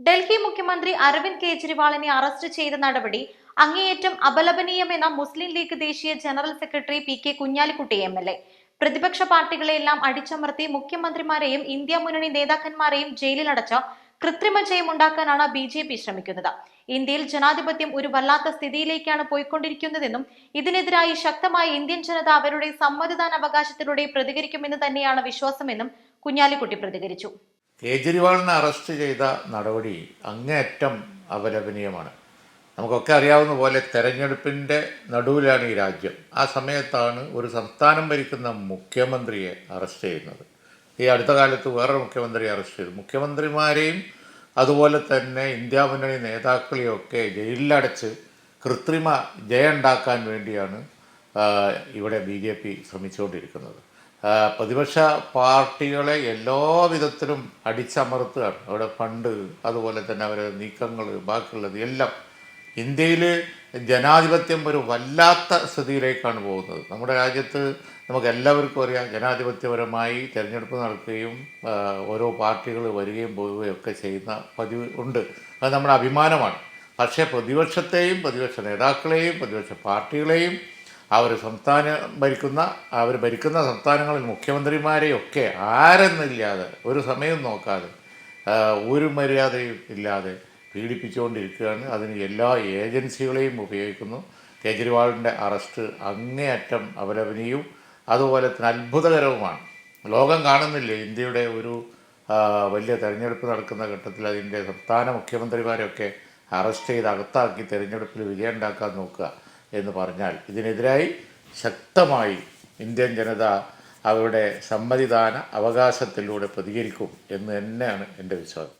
ഡൽഹി മുഖ്യമന്ത്രി അരവിന്ദ് കെജ്രിവാളിനെ അറസ്റ്റ് ചെയ്ത നടപടി അങ്ങേയറ്റം അപലപനീയമെന്ന മുസ്ലിം ലീഗ് ദേശീയ general secretary P K Kunhalikutty M L A. പ്രതിപക്ഷ പാർട്ടികളെയെല്ലാം അടിച്ചമർത്തി മുഖ്യമന്ത്രിമാരെയും ഇന്ത്യ മുന്നണി നേതാക്കന്മാരെയും ജയിലിലടച്ച കൃത്രിമ ജയമുണ്ടാക്കാനാണ് ബി ജെ പി ശ്രമിക്കുന്നത്. ഇന്ത്യയിൽ ജനാധിപത്യം ഒരു വല്ലാത്ത സ്ഥിതിയിലേക്കാണ് പോയിക്കൊണ്ടിരിക്കുന്നതെന്നും ഇതിനെതിരായി ശക്തമായ ഇന്ത്യൻ ജനത അവരുടെ സമ്മതിദാന അവകാശത്തിലൂടെ പ്രതികരിക്കുമെന്ന് തന്നെയാണ് വിശ്വാസമെന്നും കുഞ്ഞാലിക്കുട്ടി പ്രതികരിച്ചു. കേജ്രിവാളിനെ അറസ്റ്റ് ചെയ്ത നടപടി അങ്ങേയറ്റം അപലപനീയമാണ്. നമുക്കൊക്കെ അറിയാവുന്ന പോലെ തെരഞ്ഞെടുപ്പിന്റെ നടുവിലാണ് ഈ രാജ്യം. ആ സമയത്താണ് ഒരു സംസ്ഥാനം ഭരിക്കുന്ന മുഖ്യമന്ത്രിയെ അറസ്റ്റ് ചെയ്യുന്നത്. ഈ അടുത്ത കാലത്ത് വേറൊരു മുഖ്യമന്ത്രിയെ അറസ്റ്റ് ചെയ്തു. മുഖ്യമന്ത്രിമാരെയും അതുപോലെ തന്നെ ഇന്ത്യ മുന്നണി നേതാക്കളെയൊക്കെ ജയിലിലടച്ച് കൃത്രിമ ജയ ഉണ്ടാക്കാൻ വേണ്ടിയാണ് ഇവിടെ ബി ജെ പി ശ്രമിച്ചുകൊണ്ടിരിക്കുന്നത്. പ്രതിപക്ഷ പാർട്ടികളെ എല്ലാ വിധത്തിലും അടിച്ചമർത്തുകയാണ്. അവിടെ ഫണ്ട് അതുപോലെ തന്നെ അവരുടെ നീക്കങ്ങൾ ബാക്കിയുള്ളത് എല്ലാം ഇന്ത്യയിൽ ജനാധിപത്യം ഒരു വല്ലാത്ത സ്ഥിതിയിലേക്കാണ് പോകുന്നത്. നമ്മുടെ രാജ്യത്ത് നമുക്ക് എല്ലാവർക്കും അറിയാം ജനാധിപത്യപരമായി തിരഞ്ഞെടുപ്പ് നടക്കുകയും ഓരോ പാർട്ടികൾ വരികയും പോവുകയും ഒക്കെ ചെയ്യുന്ന പതിവ് ഉണ്ട്. അത് നമ്മുടെ അഭിമാനമാണ്. പക്ഷേ പ്രതിപക്ഷത്തെയും പ്രതിപക്ഷ നേതാക്കളെയും പ്രതിപക്ഷ പാർട്ടികളെയും അവർ സംസ്ഥാനം ഭരിക്കുന്ന അവർ ഭരിക്കുന്ന സംസ്ഥാനങ്ങളിൽ മുഖ്യമന്ത്രിമാരെയൊക്കെ ആരെന്നില്ലാതെ ഒരു സമയം നോക്കാതെ ഒരു മര്യാദയും ഇല്ലാതെ പീഡിപ്പിച്ചുകൊണ്ടിരിക്കുകയാണ്. അതിന് എല്ലാ ഏജൻസികളെയും ഉപയോഗിക്കുന്നു. കേജ്രിവാളിന്റെ അറസ്റ്റ് അങ്ങേയറ്റം അപലപനീയവും അതുപോലെ തന്നെ അത്ഭുതകരവുമാണ്. ലോകം കാണുന്നില്ലേ ഇന്ത്യയുടെ ഒരു വലിയ തെരഞ്ഞെടുപ്പ് നടക്കുന്ന ഘട്ടത്തിൽ അതിന്റെ സംസ്ഥാന മുഖ്യമന്ത്രിമാരെയൊക്കെ അറസ്റ്റ് ചെയ്ത് അകത്താക്കി തെരഞ്ഞെടുപ്പിൽ വിജയം ഉണ്ടാക്കാൻ നോക്കുക. എന്ന് പറഞ്ഞാൽ ഇതിനെതിരായി ശക്തമായി ഇന്ത്യൻ ജനത അവരുടെ സമ്മതിദാന അവകാശത്തിലൂടെ പ്രതികരിക്കും എന്ന് തന്നെയാണ് എന്റെ വിശ്വാസം.